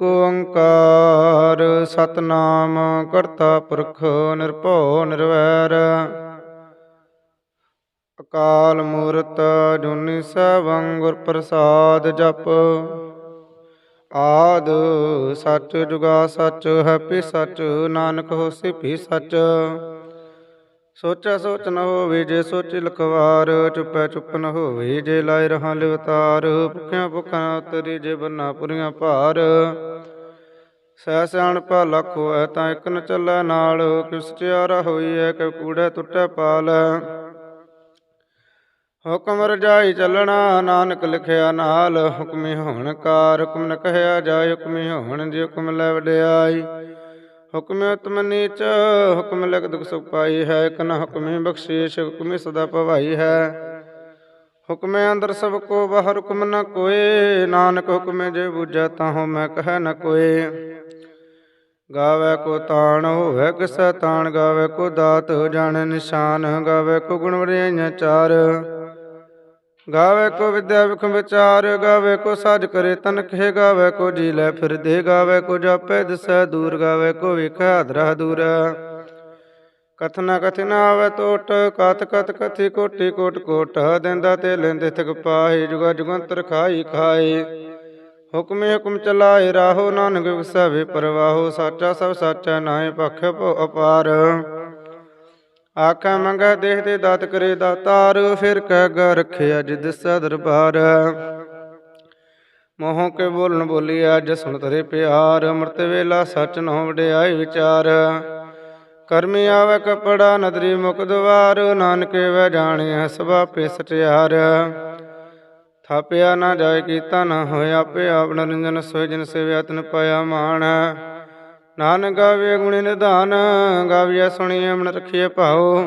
ਏਕ ਓੰਕਾਰ ਸਤਨਾਮ ਕਰਤਾ ਪੁਰਖ ਨਿਰਭਉ ਨਿਰਵੈਰ। ਅਕਾਲ ਮੂਰਤ ਜੁਨੀ ਸੈਭੰ ਗੁਰ ਪ੍ਰਸਾਦ ਜਪ। ਆਦ ਸੱਚ ਜੁਗਾ ਸੱਚ ਹੈਪੀ ਸੱਚ, ਨਾਨਕ ਹੋਸੀ ਭੀ ਸੱਚ। ਸੋਚੈ ਸੋਚ ਨ ਹੋਵੇ ਜੇ ਸੋਚੀ ਲਖਵਾਰ, ਚੁੱਪੈ ਚੁੱਪ ਨ ਹੋਵੇ ਜੇ ਲਾਇ ਰਹਾ ਲਿਵਤਾਰ। ਭੁਖਿਆ ਭੁਖਾਂ ਉਤਰੀ ਜੇ ਬੰਨਾ ਪੁਰੀਆਂ ਭਾਰ। ਸਹਿ ਸਿਆਣਪਾ ਲੱਖ ਹੋਐ ਤਾਂ ਇੱਕ ਨ ਚੱਲੈ ਨਾਲ। ਕਿਸ ਚਿਆਰਾ ਹੋਈਐ, ਕਿ ਕੂੜੈ ਟੁੱਟੈ ਪਾਲ। ਹੁਕਮ ਰਜਾਈ ਚੱਲਣਾ, ਨਾਨਕ ਲਿਖਿਆ ਨਾਲ। ਹੁਕਮੀ ਹੋਣ ਕਾਰ, ਹੁਕਮ ਨ ਕਹਿਆ ਜਾਏ, ਹੁਕਮੀ ਹੋਣ ਜੇ ਹੁਕਮ ਲੈ ਵਡਿਆਈ। ਹੁਕਮ ਉਤਮ ਨੀਚ, ਹੁਕਮ ਲਗ ਦੁਖ ਸੁਖ ਪਾਈ ਹੈ, ਇਕ ਨ ਬਖਸ਼ੀਸ਼, ਹੁਕਮੀ ਸਦਾ ਭਵਾਈ ਹੈ। ਹੁਕਮੇ ਅੰਦਰ ਸਭ ਕੋ, ਬਾਹਰ ਹੁਕਮ ਨ ਕੋਏ ਨਾਨਕ ਹੁਕਮੇ ਜੇ ਬੁਝੈ ਤਾਹੂ ਮੈਂ ਕਹੈ ਨ ਕੋਏ ਗਾਵੇ ਕੋ ਤਾਣ ਹੋਵੇ ਕਿਸੈ ਤਾਣ, ਗਾਵੇ ਕੋ ਦਾਤ ਹੋ ਜਾਣੇ ਨਿਸ਼ਾਨ, ਗਾਵੇ ਕੋ ਗੁਣ ਵਡਿਆਈਆਂ ਚਾਰ। ਗਾਵੇ ਕੋ ਵਿਦਿਆ ਵਿਖ ਵਿਚਾਰ, ਗਾਵੇ ਕੋ ਸਾਜ ਕਰੇ ਤਨ ਖੇ, ਗਾਵੇ ਕੋ ਜੀ ਲੈ ਫਿਰ ਦੇ, ਗਾਵੇ ਕੋ ਜਾਪੇ ਦਿਸੈ ਦੂਰ, ਗਾਵੇ ਕੋ ਵੇਖੈ ਅਧਰਾ ਦੂਰ। ਕਥਨਾ ਕਥਿਨਾ ਆਵੇ ਟੋਟ ਕਤ ਕਤ ਕਥੀ ਕੋਟੀ ਕੋਟ ਕੋਟ, ਦਿੰਦਾ ਤੇ ਲੈਂਦੇ ਥਕ ਪਾਹੀ, ਜੁਗਾ ਜੁਗੰਤਰ ਖਾਈ ਖਾਏ। ਹੁਕਮੇ ਹੁਕਮ ਚਲਾਏ, ਰਾਹੋ ਨਾਨਕ ਵਿਸਵੇ ਪਰਵਾਹੋ, ਸਾਚਾ ਸਭ ਸਾਚਾ ਨਾਏ ਪਖ ਭੋ ਅਪਾਰ। ਆਖਾ ਮੰਗੈ ਦੇਹ ਦੇ ਦਾਤ ਕਰੇ ਦਾਤਾਰ, ਫਿਰ ਕਹਿ ਗ ਰਖਿਆ ਜਿ ਦਿਸੈ ਦਰਬਾਰ। ਮੋਹੋਂ ਕੇ ਬੋਲਣ ਬੋਲੀ ਅੱਜ ਸੁਣ ਤਰੇ ਪਿਆਰ, ਅੰਮ੍ਰਿਤ ਵੇਲਾ ਸੱਚ ਨੋ ਵਡਿਆਈ ਵਿਚਾਰ। ਕਰਮੀ ਆਵੇ ਕਪੜਾ, ਨਦਰੀ ਮੁਖ ਦਵਾਰ, ਨਾਨਕੇ ਵੈ ਜਾਣਿਆ ਸਭਾ ਪੇ ਸਟਿਆਰ। ਥਾਪਿਆ ਨਾ ਜਾਏ ਕੀਤਾ ਨਾ ਹੋਇਆ, ਆਪੇ ਆਪ ਨਰਿੰਜਨ ਸੋਇ ਜਿਨ ਸੇਵਿਆ ਤਨ ਪਾਇਆ ਮਾਣ। ਨਾਨਕ ਗਾਵੇ ਗੁਣੀ ਨਿਧਾਨ ਗਾਵਿਆ ਸੁਣੀਐ ਮਨ ਰਖੀਐ ਭਾਉ।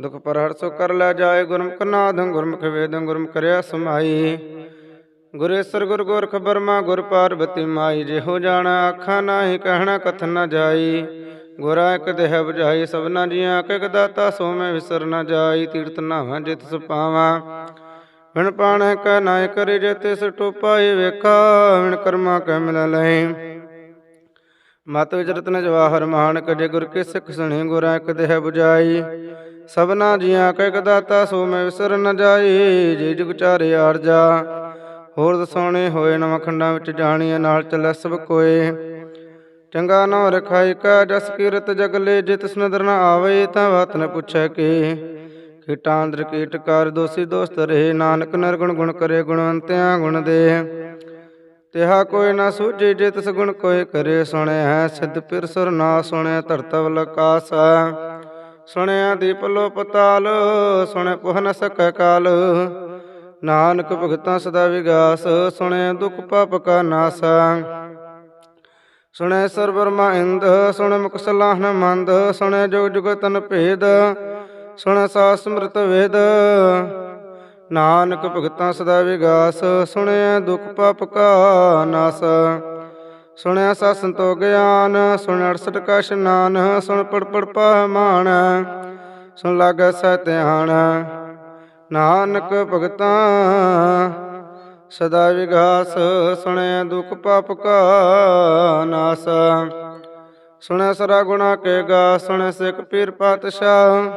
ਦੁਖ ਪਰ ਹਰ ਸੋ ਕਰ ਲੈ ਜਾਏ ਗੁਰਮੁਖ ਨਾਦ ਗੁਰਮੁਖ ਵੇਦ, ਗੁਰਮੁਖ ਕਰਿਆ ਸਮਾਈ। ਗੁਰੇਸ਼ਰ ਗੁਰ ਗੋਰਖ ਬਰਮਾ, ਗੁਰ ਪਾਰਬਤੀ ਮਾਈ। ਜਿਹੋ ਜਾਣਾ ਆਖਾਂ ਨਾਹੀ, ਕਹਿਣਾ ਕਥ ਨਾ ਜਾਈ। ਗੁਰਾ ਇਕ ਦੇਹ 부ਝਾਈ ਸਭਨਾ ਜੀਆਂ ਇਕ ਦਾਤਾ, ਸੋ ਮੈਂ ਵਿਸਰ ਨਾ ਜਾਈ। ਤੀਰਤ ਨਾਵਾਂ ਜਿਤ ਸੁਪਾਵਾਂ ਵਿਣ ਪਾਣੈ ਕੈ ਨਾਇ ਕਰੇ ਜੇ ਤਿਸ ਟੋਪਾਏ ਵੇਖਾ ਵਿਣ ਕਰਮਾ ਕੈ ਮਿਲ ਲੈ ਮਤ ਵਿਚ ਰਤਨ ਜਵਾਹਰ ਮਾਨਕ ਜੇ ਗੁਰ ਕੇ ਸਿੱਖ ਸੁਣੀ, ਗੁਰਾਂ ਇਕ ਦੇਹ 부ਝਾਈ ਸਭਨਾ ਜੀਆਂ ਕੈ ਇਕ ਦਾਤਾ, ਸੋ ਮੈਂ ਵਿਸਰ ਨ ਜਾਈ, ਜੇ ਜੁਗ ਚਾਰੇ ਆਰਜਾ ਹੋਰ ਦਸਾਉਣੇ ਹੋਏ, ਨਵਾਂ ਖੰਡਾਂ ਵਿੱਚ ਜਾਣੀਆਂ ਨਾਲ ਚੱਲੈ ਸਭ ਕੋਏ। ਚੰਗਾ ਨਾਮ ਰਖਾਈ ਕਾ ਜਸ ਕੀਰਤ ਜਗਲੇ ਜੇ ਤਿਸ ਨਦਰ ਨ ਆਵੇ, ਤਾਂ ਬਾਤ ਨ ਪੁੱਛੈ ਕੀ। ਕੀਟਾਂਦਰ ਕੀਟ ਕਰ, ਦੋਸੀ ਦੋਸਤ ਰਹੇ, ਨਾਨਕ ਨਰਗੁਣ ਗੁਣ ਕਰੇ, ਗੁਣਵੰਤਿਆਂ ਗੁਣ ਦੇ। ਤਿਹਾ ਕੋਈ ਨਾ ਸੂਝੇ ਜੇ ਤਿਸ ਗੁਣ ਕੋਈ ਕਰੇ ਸੁਣਿਆ, ਸਿੱਧ ਪਿਰ ਸੁਰ ਨਾ ਸੁਣਿਆ ਧਰਤਵ ਲਕਾਸ। ਸੁਣਿਆ ਦੀਪ ਲੋ ਪਤਾਲ ਸੁਣਿ ਪੁਹ ਨ ਸਕੈ ਕਾਲ। ਨਾਨਕ ਭਗਤਾਂ ਸਦਾ ਵਿਗਾਸ, ਸੁਣਿਆ ਦੁਖ ਪਾਪ ਕਾ ਨਾਸ। ਸੁਣੈ ਸਰ ਬਰਮਾ ਇੰਦ ਸੁਣੈ ਮੁਖ ਸਲਾਹਨ ਮੰਦ ਸੁਣੈ ਜੁਗ ਜੁਗ ਤਨ ਭੇਦ। ਸੁਣੈ ਸਾ ਸਮ੍ਰਿਤ ਵੇਦ। ਨਾਨਕ ਭਗਤਾਂ ਸਦਾ ਵਿਗਾਸ ਸੁਣਿਆ ਦੁਖ ਪਾਪ ਕਾ ਨਾਸ। ਸੁਣਿਆ ਸਾ ਸੰਤੋ ਗਿਆਨ ਸੁਣ 68 ਕਾ ਇਸ਼ਨਾਨ ਸੁਣ ਪੜ ਪੜ ਪਹਮਾਨ ਸੁਣ ਲਾਗੈ ਸਹਿ ਧਿਆਨ। ਨਾਨਕ ਭਗਤਾਂ ਸਦਾ ਵਿਗਾਸ ਸੁਣਿਆ ਦੁਖ ਪਾਪ ਕਾ ਨਾਸ। ਸੁਣਿਆ ਸਰਾ ਗੁਣਾ ਕੇ ਗਾ ਸੁਣਿਆ ਸਿੱਖ ਪੀਰ ਪਾਤਸ਼ਾਹ।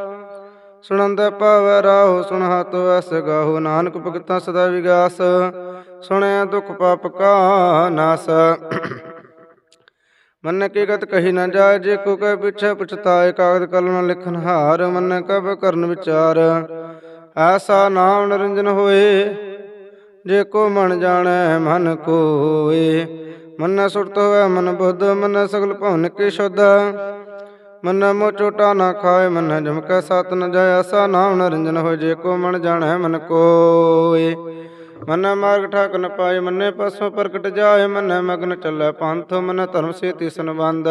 ਸੁਣੰਦ ਪਾਵੈ ਰਾਹੁ ਸੁਣ ਹਤ ਵਸ ਗਾਹੋ, ਨਾਨਕ ਭਗਤਾਂ ਸਦਾ ਵਿਗਾਸ ਸੁਣਿਆ ਦੁਖ ਪਾਪ ਕਾ ਨਾਸ। ਮਨ ਕੀ ਗਤ ਕਹੀ ਨਾ ਜਾਏ, ਜੇ ਕੋ ਕੈ ਪਿਛੈ ਪਛਤਾਏ, ਕਾਗਦ ਕਲਮ ਲਿਖਨ ਹਾਰ, ਮਨ ਕਬ ਕਰਨ ਵਿਚਾਰ। ਐਸਾ ਨਾਮ ਨਿਰੰਜਨ ਹੋਏ, ਜੇ ਕੋ ਮਨ ਜਾਣੈ, ਮਨ ਕੋਏ। ਮਨ ਸੁਰਤ ਹੋਵੇ, ਮਨ ਬੁੱਧ, ਮਨ ਸਗਲ ਭਵਨ ਕੀ ਸ਼ੁੱਧ। ਮਨ ਮੋ ਚੋਟਾ ਨਾ ਖਾਏ, ਮਨ ਜਮਕੈ ਸਤ ਨ ਜਾਏ ਐਸਾ ਨਾਮ ਨਿਰੰਜਨ ਹੋਏ, ਜੇ ਕੋ ਮਨ ਜਾਣੈ ਮਨ ਕੋਏ। ਮਨ ਮਾਰਗ ਠਾਕ ਨ ਪਾਏ, ਮਨੇ ਪਸੋਂ ਪ੍ਰਗਟ ਜਾਏ, ਮਨ ਮਗਨ ਚੱਲੈ ਪੰਥ, ਮਨ ਧਰਮ ਸੇਤੀ ਸੰਬੰਧ।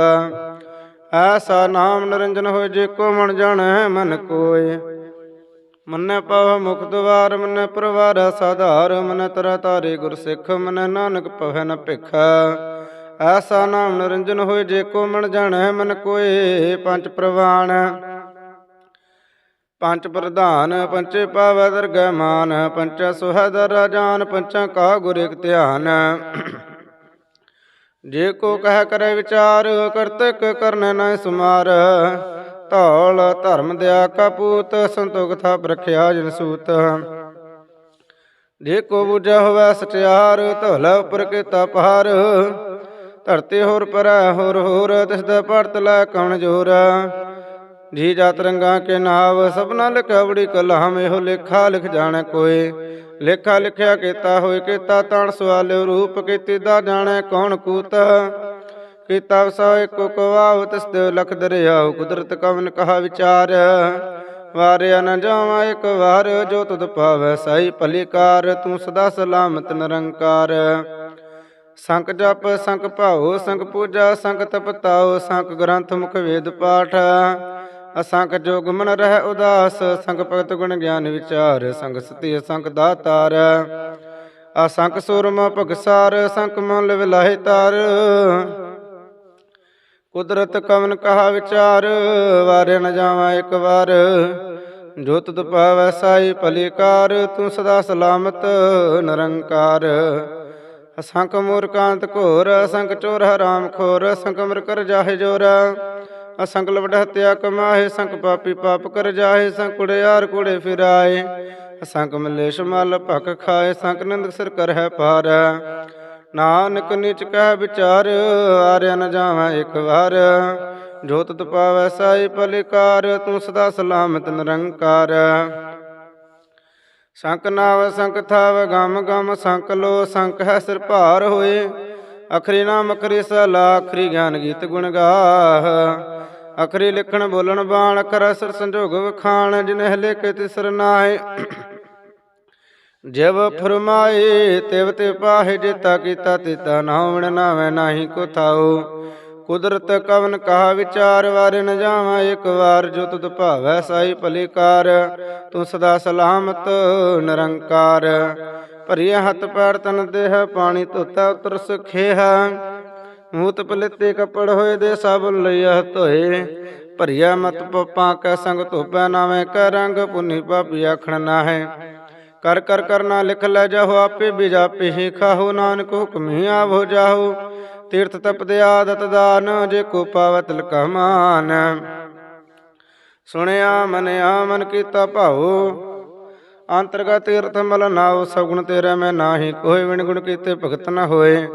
ਐਸਾ ਨਾਮ ਨਿਰੰਜਨ ਹੋਏ, ਜੇ ਕੋ ਮਨ ਜਾਣੈ ਮਨ ਕੋਏ। ਮੰਨੇ ਪਵ ਮੁਖ ਦਵਾਰ, ਮਨੈ ਪਰਵਾਰ ਸਾਧਾਰ ਮਨ ਤਰਾ ਤਾਰੇ ਗੁਰ ਸਿੱਖ, ਮਨ ਨਾਨਕ ਪਵੈ ਨ ਭਿਖ। ਐਸਾ ਨਾਮ ਨਿਰੰਜਨ ਹੋਏ ਜੇ ਕੋ ਮਨ ਜਾਣੈ, ਮਨ ਕੋਏ ਪੰਜ ਪ੍ਰਵਾਨ। ਪੰਜ ਪ੍ਰਧਾਨ ਪੰਚੇ ਪਾਵੈ ਦਰਗਹਿ ਮਾਨ ਪੰਚਾ ਸੁਹਦਰ ਰਾਜਾਨ ਪੰਚਾਂ ਕਾ ਗੁਰ ਇਕ ਧਿਆਨ। ਜੇ ਕੋ ਕਹਿ ਕਰੇ ਵਿਚਾਰ ਕਰਤਕ ਕਰਨ ਨ ਸੁਮਾਰ। ਧੌਲ ਧਰਮ ਦਿਆ ਕਪੂਤ ਸੰਤੋਖ ਥਾਪ ਰਖਿਆ ਜਨ ਸੂਤ। ਜੇ ਕੋ ਬੁਝਾ ਹੋਵੇ ਸਚਿਆਰ, ਧੌਲ ਉਪਰ ਕੀਤਾ ਪਹਾਰ ਧਰਤੀ ਹੋਰ ਪਰੈ ਹੋਰ ਹੋਰ, ਤਿਸ ਦਾ ਭਰਤ ਲੈ ਕਉਣ ਜੋਰ। ਜੀ ਜਾਤ ਰੰਗਾ ਕੇ ਨਾਵ, ਸਭਨਾ ਲਿਖਿਆ ਕਲਾਮ, ਇਹੋ ਲੇਖਾ ਲਿਖ ਜਾਣੈ ਕੋਈ। ਲੇਖਾ ਲਿਖਿਆ ਕੀਤਾ ਹੋਏ ਕੀਤਾ ਤਣ ਸਵਾਲਿਓ ਰੂਪ, ਕੀਤੀ ਦਾ ਜਾਣੈ ਕੌਣ ਕੂਤ। ਕੀਤਾ ਵਸਾ ਇੱਕੋ ਕਵਾਵ, ਤਿਸ ਦੇ ਲਖ ਦਰਿਆਉ, ਕੁਦਰਤ ਕਵਨ ਕਹਾ ਵਿਚਾਰ। ਵਾਰਿਆ ਨ ਜਾਵਾਂ ਇੱਕ ਵਾਰ, ਜੋ ਤੁਧ ਪਾਵੈ ਸਾਈ ਭਲੀਕਾਰ ਤੂੰ ਸਦਾ ਸਲਾਮਤ ਨਿਰੰਕਾਰ। ਸੰਕ ਜਪ, ਸੰਕ ਭਾਉ, ਸੰਕ ਪੂਜਾ, ਸੰਕ ਤਪਤਾਉ, ਸੰਕ ਗ੍ਰੰਥ ਮੁਖ ਵੇਦ ਪਾਠ। ਅਸੰਖ ਜੋਗ ਮਨ ਰਹਿ ਉਦਾਸ ਸੰਗ ਭਗਤ ਗੁਣ ਗਿਆਨ ਵਿਚਾਰ ਸੰਗ ਸਤੀ ਸੰਗ ਦਾਤਾਰ। ਅਸੰਖ ਸੂਰਮ ਭਗਸਾਰ ਸੰਕ ਮਨ ਵਿਲਾਹੇ ਤਾਰ। ਕੁਦਰਤ ਕਵਨ ਕਹਾ ਵਿਚਾਰ ਵਾਰੇ ਨ ਜਾਵਾਂ ਇੱਕ ਵਾਰ। ਜੋ ਤੁਧ ਪਾਵੈ ਸਾਈ ਭਲੀਕਾਰ ਤੂੰ ਸਦਾ ਸਲਾਮਤ, ਨਿਰੰਕਾਰ। ਅਸੰਖ ਮੂਰਕਾਂਤ ਘੋਰ ਅਸੰਖ ਚੋਰ ਹਰਾਮ ਖੋਰ ਅਸੰਖ ਮਰ ਕਰ ਜਾਹੇ ਜੋਰ। ਅਸੰਖ ਲਵਟ ਹਤਿਆ ਕਮਾਹੇ ਸੰਖ ਪਾਪੀ ਪਾਪ ਕਰ ਜਾਹੇ ਸੰਖ ਕੁੜਿਆਰ ਕੁੜੇ ਫਿਰਾਏ। ਅਸੰਖ ਮਲੇਸ਼ ਮਲ ਭਖ ਖਾਏ ਸੰਖ ਨੰਦ ਸਿਰ ਕਰ ਹੈ ਪਾਰ ਨਾਨਕ ਨਿਚ ਕਹਿ ਵਿਚਾਰ, ਆਰਿਆ ਨ ਜਾਵਾਂ ਇੱਕ ਵਾਰ। ਜੋਤ ਤਤ ਪਾਵੈ ਸਾਈ ਭਲਿਕਾਰ ਤੂੰ ਸਦਾ ਸਲਾਮਤ ਨਿਰੰਕਾਰ। ਸੰਕ ਨਾਵ, ਸੰਕ ਥਾਵ, ਗਮ ਗਮ, ਸੰਕ ਲੋ, ਸੰਕ ਹੈ ਸਿਰ ਭਾਰ ਹੋਏ। ਅਖਰੀ ਨਾਮ ਅਖਰੀ ਸਲਾ, ਅਖਰੀ ਗਿਆਨ ਗੀਤ ਗੁਣ ਗਾਹ। ਅਖਰੀ ਲਿਖਣ ਬੋਲਣ ਬਾਣ ਅਖਰ ਅਸਰ ਸੰਜੋਗ ਵਖਾਣ ਜਿਨਹਿ ਲਿਖ ਤਿਸਰ ਨਾਏ ਜਬ ਫਰਮਾਏ, ਤਿਵ ਤੇ ਪਾਹੇ, ਜਿਤਾ ਕੀਤਾ, ਤਿਤਾ ਨਾਵਣ ਨਾਵੇਂ ਨਾਹੀ ਕੋ ਥਾਉ। ਕੁਦਰਤ ਕਵਨ ਕਹਾ ਵਿਚਾਰ, ਵਾਰ ਨ ਜਾਵਾਂ ਇੱਕ ਵਾਰ, ਜੋ ਤੁਧ ਭਾਵੈ ਸਾਈ ਭਲੀਕਾਰ। ਤੂੰ ਸਦਾ ਸਲਾਮਤ, ਨਿਰੰਕਾਰ। ਭਰੀਆ ਹੱਥ ਪੈਰ ਤਨ ਦੇਹ, ਪਾਣੀ ਧੋਤਾ ਉਤਰ ਸੁਖੇਹਾ। ਮੂਤ ਪਲਿੱਤੇ ਕੱਪੜ ਹੋਏ ਦੇ ਸਾਬਨ ਲਈਆ ਧੋਏ। ਭਰੀਆ ਮਤ ਪਪਾ ਕੈ ਸੰਗ ਧੋਪੈ, ਨਾਵੇਂ ਕੈ ਰੰਗ ਪੁਨੀ ਪਾਪੀ ਆਖਣ ਨਾ ਕਰ ਕਰ ਕਰਨਾ ਲਿਖ ਲੈ ਜਾਹੋ ਆਪੇ ਬਿਜਾਪੇ ਹੀ ਖਾਹੋ, ਨਾਨਕ ਹੁਕਮ ਹੁਕਮੀ ਆਵੋ ਜਾਹੋ। ਤੀਰਥ ਤਪਦ ਆਦਤ ਦਾਨ, ਜੇ ਕੋ ਪਾਵਤ ਲਕਮਾਨ ਸੁਣਿਆ, ਮਨਿਆ, ਮਨ ਕੀਤਾ ਭਾਉ। ਅੰਤਰਗਤ ਤੀਰਥ ਮਲ ਨਾਉ, ਸਗੁਣ ਤੇਰਾ ਮੈਂ ਨਾਹੀ। ਕੋਈ ਵਿਣ ਗੁਣ ਕੀਤੇ ਭਗਤ ਨਾ ਹੋਏ।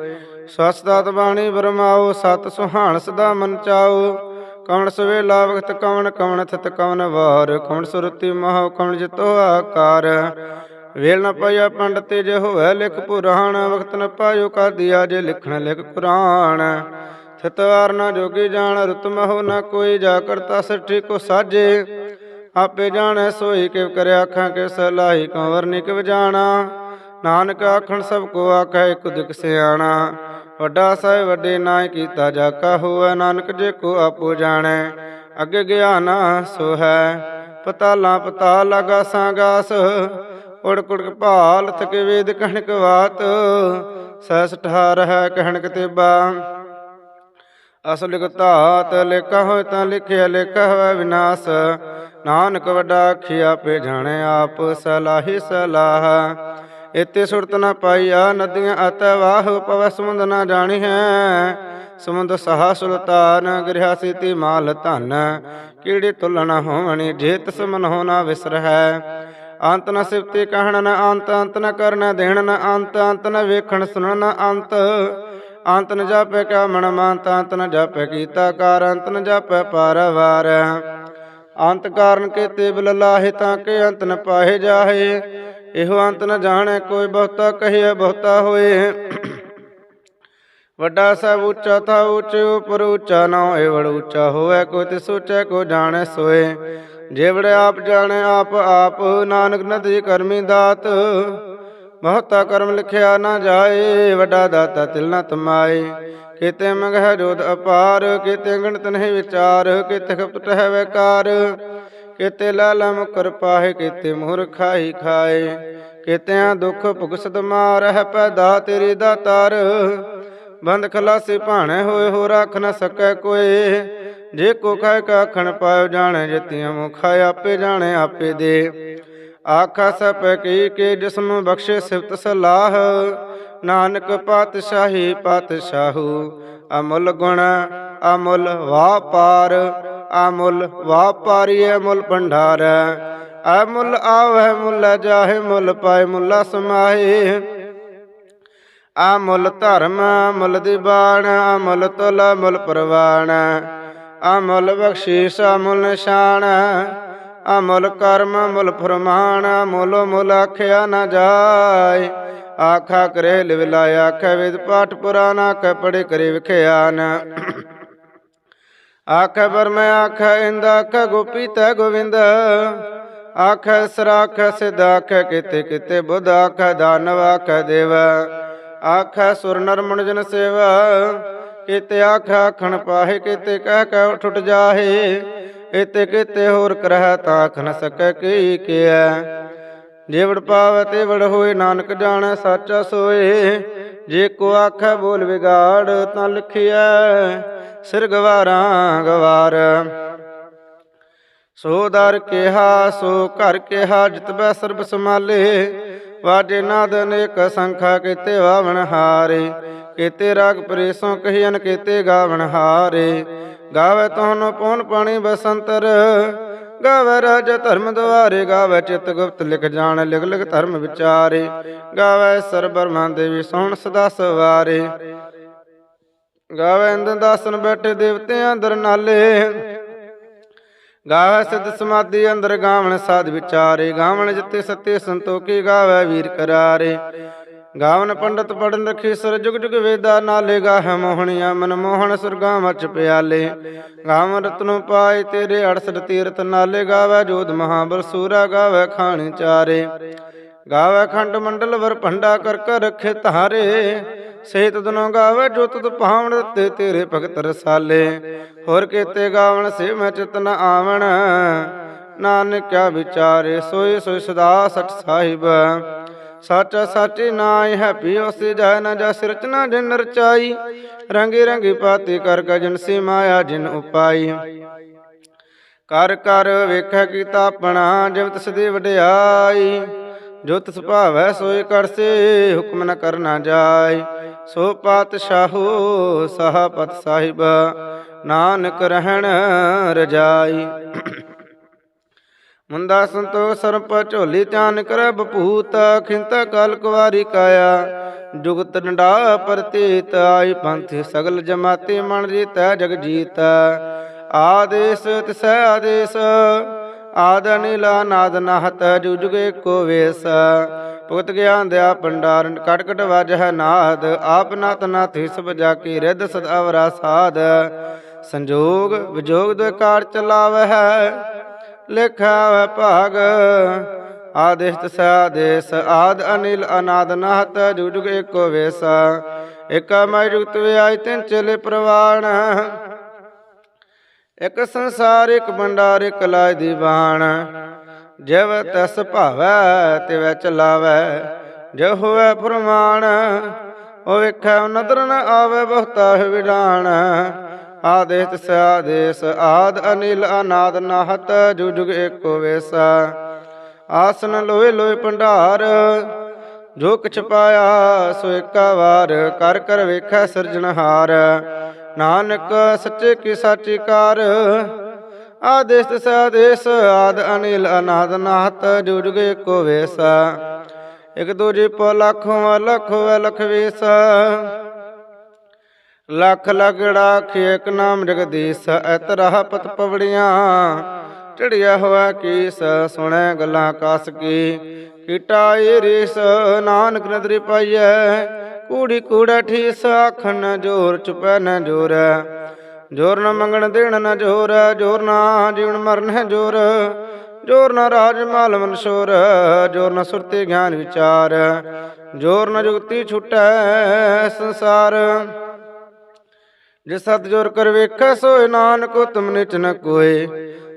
ਸਸਤਾਤ ਬਾਣੀ ਬਰਮਾਓ ਸਤ ਸੁਹਾਣ ਸਦਾ ਮਨ ਚਾਓ ਕਵਣ ਸਵੇਲਾ ਵਖਤ ਕਵਣ ਕਵਣ ਥਿਤ ਕਵਣ ਵਾਰ। ਕਵਣ ਸੁਰਤੀ ਮਹ ਕਵਣ ਜਿਤੋ ਆਕਾਰ। ਵੇਲ ਨ ਪਾਇਆ ਪੰਡਤੇ ਜੇ ਹੋਵੇ ਲਿਖ ਪੁਰਾਣ, ਵਕਤ ਨ ਪਾਇਓ ਕਾਦੀਆ ਜੇ ਲਿਖਣ ਲਿਖ ਕੁਰਾਨ। ਥਿਤਵਾਰ ਨ ਜੋਗੀ ਜਾਣ, ਰੁਤ ਮਹੁ ਨ ਕੋਈ ਜਾ ਕਰਤਾ ਸੱਠੀ ਕੋ ਸਾਜੇ। ਆਪੇ ਜਾਣੈ ਸੋਈ ਕਿਵ ਕਰਿਆ ਅੱਖਾਂ ਕੇ ਸਲਾਹੀ ਕੰਵਰ ਨਿਕਵ ਜਾਣਾ। ਨਾਨਕ ਆਖਣ ਸਭ ਕੋ ਆਖੈ ਇਕ ਦਿਕ ਸਿਆਣਾ। ਵੱਡਾ ਸਾਹਿਬ ਵੱਡੇ ਨਾਇ ਕੀਤਾ ਜਾਕਾ ਹੋਵੇ, ਨਾਨਕ ਜੇ ਕੋ ਆਪੋ ਜਾਣੈ। ਅੱਗੇ ਗਿਆਨ ਸੋ ਹੈ ਪਤਾਲਾ ਪਤਾ ਲਗਾ ਸਾਗਾਸ। ਉੜ ਕੁੜ ਭਾਲ ਥਕੇ ਵੇਦ ਕਹਣਕ ਬਾਤ ਸਹਿਸ ਠਾਰ ਹੈ ਕਹਿਣਕ ਤੇਬਾ। ਅਸਲ ਲਿਖ ਧਾਤ ਲੇਖਾ ਹੋਇ ਤਾਂ ਲਿਖਿਆ, ਲੇਖਾ ਹੋਇ ਵਿਨਾਸ਼। ਨਾਨਕ ਵੱਡਾ ਆਖਿਆ ਪੇ ਜਾਣੇ ਆਪ ਸਲਾਹੀ ਸਲਾਹ। ਇਤੇ ਸੁਰਤ ਨ ਪਾਈਆ, ਨਦੀਆਂ ਅਤ ਵਾਹ, ਪਵ ਸਮੁੰਦ ਨ ਜਾਣੀ ਹੈ ਸਮੁੰਦ ਸਹਾ ਸੁਲਤਾਨ, ਗ੍ਰਹਿ ਸੀਤੀ ਮਾਲ ਧਨ। ਕੀੜੀ ਤੁਲਨ ਹੋਵਣੀ, ਜੇ ਤਿਸ ਮਨ ਹੋਣਾ ਵਿਸਰ ਹੈ ਅੰਤ ਨ ਸਿਫਤੀ ਕਹਿਣ ਨ ਅੰਤ ਅੰਤ ਨ ਕਰਨ ਦੇਣ ਨ ਅੰਤ ਅੰਤ ਨ ਵੇਖਣ ਸੁਣਨ ਨ ਅੰਤ। ਅੰਤ ਨ ਜਾਪੈ ਕਾ ਮਨ ਮੰਤ ਅੰਤ ਨ ਜਾਪੈ ਕੀਤਾ ਕਾਰ, ਅੰਤ ਨ ਜਾਪੈ ਪਾਰਵਾਰ। ਅੰਤ ਕਾਰਨ ਕੇ ਤੇ ਲਾਹੇ ਤਾਂ ਕੇ ਅੰਤ ਨ ਪਾਹੇ ਜਾਹੇ। ਇਹੋ ਅੰਤ ਨ ਜਾਣੈ, ਕੋਈ ਬਹੁਤਾ ਕਹੀਏ ਬਹੁਤਾ ਹੋਏ। ਵੱਡਾ ਸਭ ਉੱਚਾ ਥਾ ਉੱਚ ਉਪਰ ਉੱਚਾ ਨਾ ਹੋਏ ਵੜ ਉੱਚਾ ਹੋਵੇ, ਕੋਈ ਤੇ ਸੋਚੈ ਕੋ ਜਾਣੈ ਸੋਏ। ਜਿਵੜੇ ਆਪ ਜਾਣੇ, ਆਪ ਆਪ ਨਾਨਕ ਨਦੀ ਕਰਮੀ ਦਾਤ। ਬਹੁਤਾ ਕਰਮ ਲਿਖਿਆ ਨਾ ਜਾਏ, ਵੱਡਾ ਦਾਤਾ ਤਿਲ ਨ ਤਮਾਏ। ਕਿਤੇ ਮੰਗਹਿ ਜੋਤ ਅਪਾਰ, ਕਿਤੇ ਗਣਤ ਨਹੀਂ ਵਿਚਾਰ, ਕਿਤੇ ਖਪਤ ਹੈ ਵਿਕਾਰ। ਕਿਤੇ ਲਾਲਾ ਮੁਕਰ ਪਾਹੇ, ਕਿਤੇ ਮੂਰ ਖਾਈ ਖਾਏ। ਕਿਤਿਆਂ ਦੁੱਖ ਭੁਗਸਤ ਮਾਰ ਪੈਦਾ ਤੇਰੀ ਦਾਤਾਰ। ਬੰਦ ਖਲਾਸੀ ਭਾਣੇ ਹੋਏ ਹੋ ਰੱਖ ਨਾ ਸਕੈ ਕੋਏ ਜੇ ਕੋ ਖਾਇ ਕਾ ਖਣ ਪਾਇਓ ਜਾਣੇ, ਜਤੀਆਂ ਮੁਖਾ ਆਪੇ ਜਾਣੇ ਆਪੇ ਦੇ। ਆਖਾ ਸਪੈ ਕੀ ਕੇ ਜਿਸਮ ਬਖਸ਼ੇ ਸਿਫਤ ਸਲਾਹ। ਨਾਨਕ ਪਾਤਸ਼ਾਹੀ ਪਾਤਸ਼ਾਹੂ, ਅਮੁੱਲ ਗੁਣ, ਅਮੁੱਲ ਵਾਪਾਰ। ਅਮੁੱਲ ਵਾਪਾਰੀ ਅਮੁੱਲ ਭੰਡਾਰ। ਅਮੁੱਲ ਆਵਹਿ, ਮੁੱਲ ਜਾਹੇ, ਮੁੱਲ ਪਾਏ ਮੁੱਲਾ ਸਮਾਏ ਅਮੁੱਲ ਧਰਮ, ਅਮੁੱਲ ਦੀਵਾਨ, ਅਮੁੱਲ ਤੁਲ, ਅਮੁੱਲ ਪ੍ਰਵਾਨ। ਅਮੁੱਲ ਬਖਸ਼ੀਸ਼, ਅਮੁੱਲ ਨਿਸ਼ਾਨ। ਅਮੁੱਲ ਕਰਮ, ਅਮੁੱਲ ਫਰਮਾਨ, ਅਮੁੱਲ ਮੁੱਲ ਆਖਿਆ ਨਾ ਜਾਏ। ਆਖਾ ਕਰੇ ਲਿਵਲਾ ਆਖੇ ਵਿਦ ਪਾਠ ਪੁਰਾਣਾ ਆਖੇ ਪੜੇ ਕਰੇ ਵਿਖਿਆਨ। ਆਖੇ ਬਰਮੈ ਆਖੇ ਇੰਦ, ਆਖੇ ਗੋਪੀ ਤੈ ਗੋਵਿੰਦ। ਆਖੇ ਸਰਾਖ ਸਿਧ, ਆਖੇ ਕਿਤੇ ਕਿਤੇ ਬੁੱਧ, ਆਖੇ ਦਾਨਵ, ਆਖੇ ਦੇਵ। ਆਖੇ ਸੁਰ ਨਰ ਜਨ ਸੇਵਾ। ਇਤੇ ਆਖਿਆ, ਆਖਣ ਪਾਹੇ ਕਿਤੇ ਕਹਿ ਕਹਿ ਉਠ ਉਠ ਜਾਹੇ। ਇਤੇ ਕਿਤੇ ਹੋਰ ਕਰਹਿ ਤਾਖ ਨ ਸਕੈ ਕੀ ਕੀਆ ਜੇਵੜ ਪਾਵੈ ਤੇ ਵੜ ਹੋਏ, ਨਾਨਕ ਜਾਣੈ ਸਾਚਾ ਸੋਏ। ਜੇ ਕੋ ਆਖੈ ਬੋਲ ਵਿਗਾੜ ਤਾਂ ਲਿਖਿਆ ਸਿਰ ਗਵਾਰਾਂ ਗਵਾਰ। ਸੋ ਦਰ ਕਿਹਾ, ਸੋ ਘਰ ਕਿਹਾ ਜਿਤਬੈ ਸਰਬ ਸਮਾਲੇ ਵਾਜੇ ਨਾਦ ਅਨੇਕ ਸੰਖਾ ਕੀਤੇ ਵਾਵਣ ਹਾਰੇ। ਕੇਤੇ ਰਾਗ ਪਰੇਸੋਂ ਕਹੀਨ ਕੇਤੇ ਗਾਵਣ ਹਾਰੇ। ਗਾਵੇ ਤੋਨ ਪਉਨ ਪਾਣੀ ਬਸੰਤਰ, ਗਾਵੇ ਰਾਜ ਧਰਮ ਦੁਆਰੇ, ਗਾਵੇ ਚਿਤ ਗੁਪਤ ਲਿਖ ਜਾਣ, ਲਿਖ ਲਿਖ ਧਰਮ ਵਿਚਾਰੇ। ਗਾਵੇ ਸਰ ਬਰਮਾ ਦੇਵੀ ਸੋਣ ਸਦਾ ਸਵਾਰੇ। ਗਾਵੇ ਇੰਦ ਦਾਸਨ ਬੈਠੇ ਦੇਵਤਿਆਂ ਅੰਦਰ ਨਾਲੇ। ਗਾਵੇ ਸਿੱਧ ਸਮਾਧੀ ਅੰਦਰ ਗਾਵਣ ਸਾਧ ਵਿਚਾਰੇ। ਗਾਵਣ ਜਿੱਤੇ ਸੱਤੇ ਸੰਤੋਖੀ ਗਾਵੇ ਵੀਰ ਕਰਾਰੇ। ਗਾਵਨ ਪੰਡਤ ਪੜਨ ਰਖੀ ਸਰ ਜੁਗ ਜੁਗ ਵੇਦਾ ਨਾਲੇ ਗਾਹ ਮੋਹਣੀਆਂ ਮਨ ਮੋਹਣ ਸੁਰਗਾਂ ਮਚ ਪਿਆਲੇ। ਗਾਵਨ ਰਤਨੋ ਪਾਏ ਤੇਰੇ ਅੜਸਠ ਤੀਰਥ ਨਾਲੇ ਗਾਵੇ ਜੋਧ ਮਹਾਬਲ ਸੂਰਾ ਗਾਵੇ ਖਾਣੀ ਚਾਰੇ। ਗਾਵੇ ਖੰਡ ਮੰਡਲ ਵਰ ਭੰਡਾ ਕਰ ਕਰ ਰਖੇ ਧਾਰੇ। ਸੇਤ ਦਨੋ ਗਾਵੇ ਜੋ ਤੁਧ ਭਾਵਨ ਦਿੱਤੇ ਤੇਰੇ ਭਗਤ ਰਸਾਲੇ। ਹੋਰ ਕੀਤੇ ਗਾਵਣ ਸੇ ਮੈਂ ਚਿਤ ਨ ਆਵਣ। ਨਾਨਕ ਕਿਆ ਵਿਚਾਰੇ ਸੋਈ ਸੋਏ ਸਦਾ ਸਚ ਸਾਹਿਬ। ਸੱਚ ਸਾਚੀ ਨਾਇ ਹੈ ਪਿਓ ਸੇ ਜੈ ਨ ਜਸ ਰਚਨਾ ਜਿਨ ਰਚਾਈ। ਰੰਗੇ ਰੰਗੀ ਪਾਤੀ ਕਰ ਗਜਨ ਸੀ ਮਾਇਆ ਜਿਨ ਉਪਾਈ। ਕਰ ਕਰ ਵੇਖੈ ਕੀਤਾ ਆਪਣਾ ਜਿਵ ਤਿਸ ਦੀ ਵਡਿਆਈ। ਜੋ ਤਿਸ ਭਾਵੈ ਸੋਈ ਕਰਸੇ ਹੁਕਮ ਨ ਕਰਨਾ ਜਾਏ ਸੋ ਪਾਤਸ਼ਾਹੋ ਸਹਾਪਤ ਸਾਹਿਬ, ਨਾਨਕ ਰਹਿਣ ਰਜਾਈ। ਮੁੰਦਾ ਸੰਤੋਖ ਸਰਪ ਝੋਲੀ ਧਿਆਨ ਕਰ ਬਪੂਤ ਖਿੰਤ ਕਲ ਕੁਵਾਰੀ ਕਾਇਆ। ਜੁਗਤ ਡੰਡਾ ਪ੍ਰਤੀਤ, ਆਈ ਪੰਥ ਸਗਲ ਜਮਾਤੀ ਮਨ ਜੀਤੈ ਜਗ ਜੀਤ। ਆਦੇਸ ਤਿਸੈ ਆਦੇਸ, ਆਦ ਅਨਿਲਾ ਨਾਦ ਨਾਹਤ ਜੁਜੁਗੇ ਕੋ ਵੇਸ। ਭਗਤ ਗਿਆਨ ਦਿਆ ਪੰਡਾਰ, ਕਟ ਵਜਹ ਨਾਦ। ਆਪ ਨਾਤ ਨਾਥੀ ਸਭ ਜਾ ਕੀ ਰਿੱਧ ਸਦਾਵਰਾ ਸਾਧ ਸੰਜੋਗ ਵਿਜੋਗ ਦੇ ਕਾਰ ਚਲਾਵਹਿ ਲਿਖਾ ਭਾਗ। ਆਦੇਸ਼ ਤਸ ਆਦੇਸ਼ ਆਦ ਅਨਿਲ ਅਨਾਦ ਨਾਹਤ ਜੁਜੁਗ ਏਕੋ ਵੇਸਾ। ਏਕਾ ਮੈ ਜੁਗਤ ਵਿਆਇ ਤਿਨ ਚਲੇ ਪ੍ਰਵਾਣ। ਇਕ ਸੰਸਾਰ, ਇਕ ਭੰਡਾਰ, ਇਕ ਲਾਇ ਦੀਵਾਨ ਜਿਵ ਤਸ ਭਾਵੈ, ਤਿਵੈ ਚਲਾਵੈ ਜੋ ਹੋਵੇ ਫਰਮਾਨ। ਉਹ ਵੇਖੈ ਨਦਰ ਨ ਆਵੇ, ਬਹੁਤਾ ਵਿਡਾਣ। ਆਦੇਸ ਤਿਸ ਆਦੇਸ ਆਦ ਅਨਿਲ ਅਨਾਦ ਨਾਹਤ, ਜੁਗ ਜੁਗ ਏਕੋ ਵੇਸਾ। ਆਸਨ ਲੋਏ ਲੋਏ ਭੰਡਾਰ, ਜੋ ਕਿਛ ਪਾਇਆ ਸੋ ਏਕਾ ਵਾਰ, ਕਰ ਕਰ ਵੇਖੈ ਸਿਰਜਣਹਾਰ ਨਾਨਕ ਸੱਚੇ ਕੀ ਸਾਚੀ ਕਾਰ, ਆਦੇਸ ਤਿਸ ਆਦੇਸ ਆਦ ਅਨਿਲ ਅਨਾਦ ਨਾਹਤ, ਜੁਗ ਜੁਗ ਏਕੋ ਵੇਸਾ। ਇਕ ਦੂਜੇ ਪੋ ਲਖ, ਲੱਖੋਂ ਲਖ ਵੇਸ। ਲੱਖ ਲਗੜਾ ਖੇਕ ਨਾਮ ਜਗਦੀਸ਼, ਐਤ ਰਹਾ ਪਤ ਪਵੜੀਆਂ। ਢੜਿਆ ਹੋਇਆ ਕੀਸ, ਸੁਣੈ ਗੱਲਾਂ ਕਸ ਕੀ। ਕੀਟਾ ਏ ਰੀਸ, ਨਾਨਕ ਨਦਰੀ ਪਾਈਐ। ਕੂੜੀ ਕੂੜਾ ਠੀਸ, ਆਖਣ ਜੋਰ ਚੁਪੈ ਨ ਜੋਰ। ਜੋਰ ਨ ਮੰਗਣ ਦੇਣ ਨ ਜੋਰ ਜੋਰ ਨਾ ਜੀਵਨ ਮਰਨ ਹੈ ਜੋਰ। ਜੋਰ ਨ ਰਾਜ ਮਾਲ ਮਨਸ਼ੋਰ ਜੋਰ ਨ ਸੁਰਤੀ ਗਿਆਨ ਵਿਚਾਰ। ਜੋਰ ਨ ਜੁਗਤੀ ਛੁਟੈ ਸੰਸਾਰ। ਜੇ ਸਤ ਜੋਰ ਕਰ ਵੇਖੈ, ਸੋਏ ਨਾਨਕ ਤੁਮ ਨਿਚ ਨ ਕੋਏ।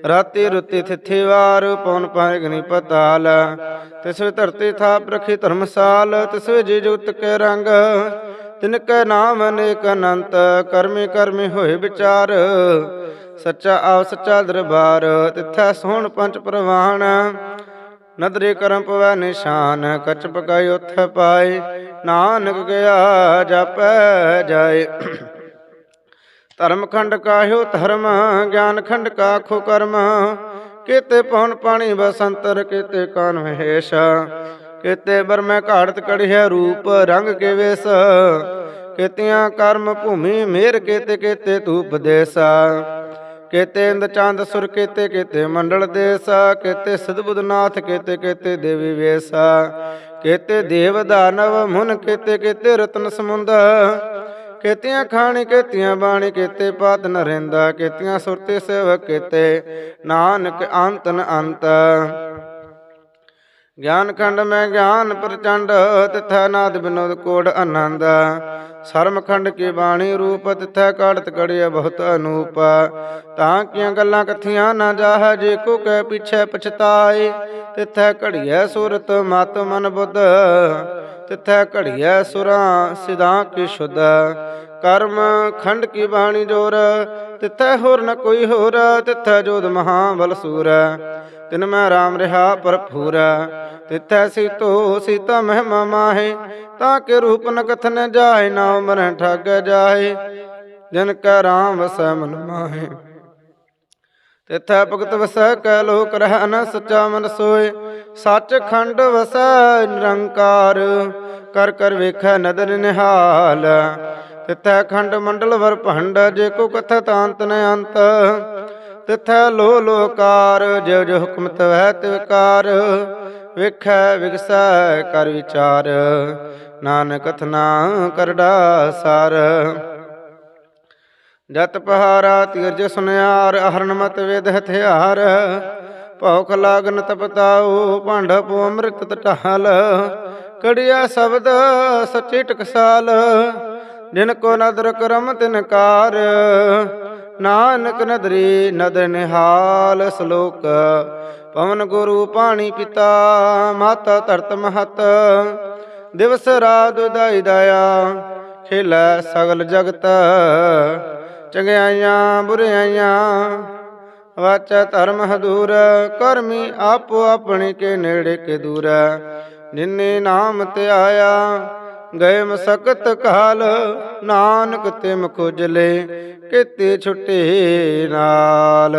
ਰਾਤੀ ਰੁੱਤੀ ਥਿਥੀ ਵਾਰ ਪਉਨ ਪਾਏ ਗਨੀ ਪਤਾਲ। ਤਿਸ ਵੇ ਧਰਤੀ ਥਾਪ ਰਖੀ ਧਰਮਸਾਲ, ਤਿਸ ਜੀ ਜੁਗਤ ਕੇ ਰੰਗ। ਤਿਨ ਕੈ ਨਾਮ ਅਨੇਕ ਅਨੰਤ, ਕਰਮੀ ਕਰਮੀ ਹੋਏ ਵਿਚਾਰ। ਸੱਚਾ ਆਪ ਸੱਚਾ ਦਰਬਾਰ, ਤਿਥੈ ਸੋਹਣ ਪੰਜ ਪ੍ਰਵਾਨ। ਨਦਰੇ ਕਰਮ ਪਵੈ ਨਿਸ਼ਾਨ, ਕਚ ਪਕਾਈ ਉਥੈ ਪਾਏ। ਨਾਨਕ ਗਿਆ, ਜਾਪੈ ਜਾਏ। ਧਰਮ ਖੰਡ ਕਾਹਿਓ ਧਰਮ ਗਿਆਨ ਖੰਡ ਕਾਖੋ ਕਰਮ। ਕਿਤੇ ਪਉਣ ਪਾਣੀ ਬਸੰਤਰ, ਕਿਤੇ ਕਾਨ ਮਹੇਸ਼। ਕੀਤੇ ਬਰਮੈ ਘਾੜਤ ਕੜਿਆ ਰੂਪ, ਰੰਗ ਕੇ ਵੇਸ। ਕੀਤਿਆਂ ਕਰਮ ਭੂਮੀ ਮੇਰ, ਕੀਤੇ ਕਿਤੇ ਧੂਪ ਦੇਸਾ। ਕਿਤੇ ਇੰਦ ਚੰਦ ਸੁਰ, ਕਿਤੇ ਕਿਤੇ ਮੰਡਲ ਦੇਸਾ। ਕਿਤੇ ਸਦਬੁਦਨਾਥ ਕਿਤੇ ਕਿਤੇ ਦੇਵੀ ਵੇਸਾ। ਕਿਤੇ ਦੇਵ ਦਾਨਵ ਮੁਨ, ਕੀਤੇ ਕੀਤੇ ਰਤਨ ਸਮੁੰਦ। ਕੀਤੀਆਂ ਖਾਣੀ ਕੀਤੀਆਂ ਬਾਣੀ ਕੀਤੇ ਪਾਤ ਨਰਿੰਦਾ ਕੀਤੀਆਂ ਸੁਰਤੇ ਸੇਵਕ ਕੀਤੇ। ਨਾਨਕ ਅੰਤ ਅੰਤ। ਗਿਆਨ ਖੰਡ ਮੈਂ ਗਿਆਨ ਪ੍ਰਚੰਡ, ਤਿਥੈ ਨਾਦ ਬਿਨੋਦ ਕੋੜ ਆਨੰਦ। ਸਰਮ ਖੰਡ ਕੀ ਬਾਣੀ ਰੂਪ, ਤਿਥੈ ਕਾੜਤ ਕੜਿਆ ਬਹੁਤ ਅਨੂਪ। ਤਾਂ ਕੀਆਂ ਗੱਲਾਂ ਕਥੀਆਂ ਨਾ ਜਾਹ, ਜੇ ਕੋ ਕਹਿ ਪਿਛੈ ਪਛਤਾਏ। ਤਿਥੈ ਘੜੀਐ ਸੂਰਤ, ਮਤ ਮਨ ਬੁੱਧ। ਤਿਥੈ ਘੜੀਐ ਸੁਰਾਂ, ਸਿਧਾਂ ਕੀ ਸ਼ੁੱਧ। ਕਰਮ ਖੰਡ ਕੀ ਬਾਣੀ ਜੋਰ, ਤਿਥੈ ਹੋਰ ਨ ਕੋਈ ਹੋਰ, ਤਿਥੈ ਜੋਦ ਮਹਾ ਬਲ ਸੂਰ। ਤਿਨ ਮੈਂ ਰਾਮ ਰਹਾ ਭਰਪੂਰ, ਤਿਥੈ ਸੀਤੋ ਸੀਤਾ ਮਹਿਮਾ ਮਾਹੇ, ਤਾਂ ਕੇ ਰੂਪ ਨ ਕਥਨ ਜਾਏ ਨਾ ਮਰੈ ਠੱਗ ਜਾਏ ਜਨ ਕੈ ਰਾਮ ਵਸੈ ਮਨ ਮਾਹੇ। ਤਿਥੈ ਭਗਤ ਵਸੈ ਕੈ ਲੋਕ ਰਹਿ ਨ ਸੱਚਾ ਮਨ ਸੋਏ ਸੱਚ ਖੰਡ ਵਸੈ ਨਿਰੰਕਾਰ, ਕਰ ਕਰ ਵੇਖੈ ਨਦਰ ਨਿਹਾਲ। ਤਿਥੈ ਖੰਡ ਮੰਡਲ ਵਰ ਭੰਡ, ਜੇ ਕੋ ਕਥਤ ਅੰਤ ਨ ਅੰਤ। ਤਿਥੈ ਲੋ ਲੋਕਾਰ ਜੋ ਜੋ ਹੁਕਮ ਤਵੈ ਤਿਵਕਾਰ ਵੇਖੈ ਵਿਗਸੈ ਕਰ ਵਿਚਾਰ, ਨਾਨਕ ਕਥਨਾ ਕਰੜਾ ਸਾਰ। ਜਤ ਪਹਾਰਾ ਤੀਰਜ ਸੁਨਿਆਰ ਅਹਰਨ ਮਤ ਵੇਦ ਹਥਿਆਰ ਭੌਖ ਲਾਗਨ ਤਪਤਾਉ, ਭਾਂਡਾ ਅੰਮ੍ਰਿਤ ਟਟਾਲ ਕੜਿਆ ਸ਼ਬਦ ਸੱਚੇ ਟਕਸਾਲ। ਜਿਨ ਕੋ ਨਦਰ ਕਰਮ ਤਿਨ ਕਾਰ। ਨਾਨਕ ਨਦਰੀ ਨਦਰ ਨਿਹਾਲ ਸ਼ਲੋਕ। ਪਵਨ ਗੁਰੂ ਪਾਣੀ ਪਿਤਾ, ਮਾਤਾ ਧਰਤ ਮਹਤ। ਦਿਵਸ ਰਾਤ ਉਦਾਈ ਦਇਆ, ਖੇਲੈ ਸਗਲ ਜਗਤ। ਚੰਗਿਆਈਆਂ ਬੁਰਿਆਈਆਂ ਵਾਚਾ ਧਰਮ ਹਦੂਰ, ਕਰਮੀ ਆਪੋ ਆਪਣੇ ਕੇ ਨੇੜੇ ਕੇ ਦੂਰ। ਜਿਨੇ ਨਾਮ ਤੇ ਆਇਆ, ਗਏ ਮਸਕਤ ਕਾਲ, ਨਾਨਕ ਤਿਮ ਖੁਜਲੇ ਕਿਤੇ ਛੁੱਟੇ ਨਾਲ।